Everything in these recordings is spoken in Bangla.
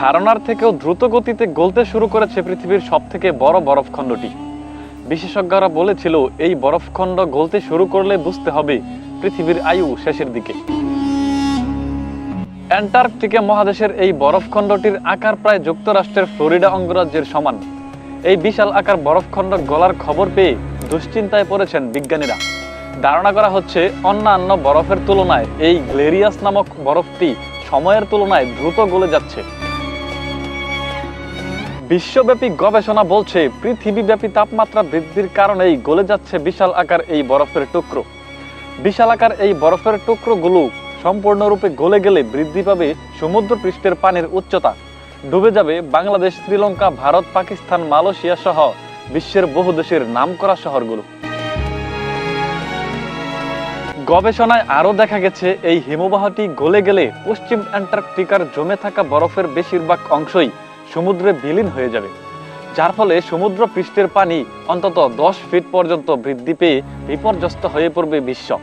ধারণার থেকেও দ্রুত গতিতে গলতে শুরু করেছে পৃথিবীর সবথেকে বড় বরফখণ্ডটি। বিশেষজ্ঞরা বলেছিল, এই বরফখণ্ড গলতে শুরু করলে বুঝতে হবে পৃথিবীর আয়ু শেষের দিকে। অ্যান্টার্কটিকা মহাদেশের এই বরফখণ্ডটির আকার প্রায় যুক্তরাষ্ট্রের ফ্লোরিডা অঙ্গরাজ্যের সমান। এই বিশাল আকার বরফখণ্ড গলার খবর পেয়ে দুশ্চিন্তায় পড়েছেন বিজ্ঞানীরা। ধারণা করা হচ্ছে, অন্যান্য বরফের তুলনায় এই গ্লেরিয়াস নামক বরফটি সময়ের তুলনায় দ্রুত গলে যাচ্ছে। বিশ্বব্যাপী গবেষণা বলছে পৃথিবীব্যাপী তাপমাত্রা বৃদ্ধির কারণেই গলে যাচ্ছে বিশাল আকার এই বরফের টুকরো। বিশাল আকার এই বরফের টুকরোগুলো সম্পূর্ণরূপে গলে গেলে বৃদ্ধি পাবে সমুদ্র পৃষ্ঠের পানির উচ্চতা। ডুবে যাবে বাংলাদেশ, শ্রীলঙ্কা, ভারত, পাকিস্তান, মালয়েশিয়া সহ বিশ্বের বহু দেশের নামকরা শহরগুলো। গবেষণায় আরও দেখা গেছে, এই হিমবাহটি গলে গেলে পশ্চিম অ্যান্টার্কটিকার জমে থাকা বরফের বেশিরভাগ অংশই সমুদ্রে বিলীন হয়ে যাবে। যার ফলে সমুদ্র পৃষ্ঠের পানি অন্তত দশ ফিট পর্যন্ত বৃদ্ধি পেয়ে বিপর্যস্ত হয়ে পড়বে বিশ্ব।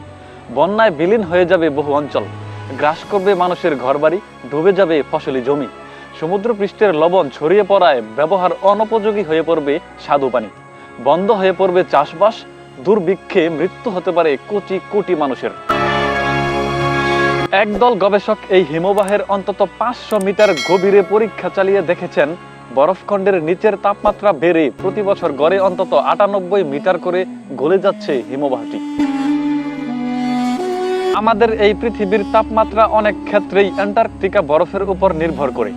বন্যায় বিলীন হয়ে যাবে বহু অঞ্চল। গ্রাস করবে মানুষের ঘরবাড়ি, ডুবে যাবে ফসলি জমি। সমুদ্র পৃষ্ঠের লবণ ছড়িয়ে পড়ায় ব্যবহার অনুপযোগী হয়ে পড়বে স্বাদু পানি। বন্ধ হয়ে পড়বে চাষবাস, দুর্ভিক্ষে মৃত্যু হতে পারে কোটি কোটি মানুষের। একদল গবেষক এই হিমবাহের অন্তত পাঁচশো মিটার গভীরে পরীক্ষা চালিয়ে দেখেছেন, বরফখণ্ডের নিচের তাপমাত্রা বেড়ে প্রতি বছর গড়ে অন্তত আটানব্বই মিটার করে গলে যাচ্ছে হিমবাহটি। আমাদের এই পৃথিবীর তাপমাত্রা অনেক ক্ষেত্রেই অ্যান্টার্কটিকা বরফের উপর নির্ভর করে।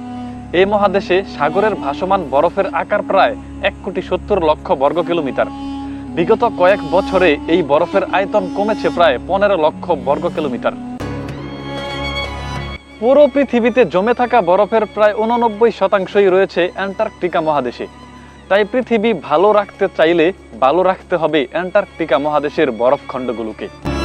এই মহাদেশে সাগরের ভাসমান বরফের আকার প্রায় এক কোটি সত্তর লক্ষ বর্গ কিলোমিটার। বিগত কয়েক বছরে এই বরফের আয়তন কমেছে প্রায় পনেরো লক্ষ বর্গ কিলোমিটার। পুরো পৃথিবীতে জমে থাকা বরফের প্রায় উননব্বই শতাংশই রয়েছে অ্যান্টার্কটিকা মহাদেশে। তাই পৃথিবী ভালো রাখতে চাইলে ভালো রাখতে হবে অ্যান্টার্কটিকা মহাদেশের বরফ বরফখণ্ডগুলোকে।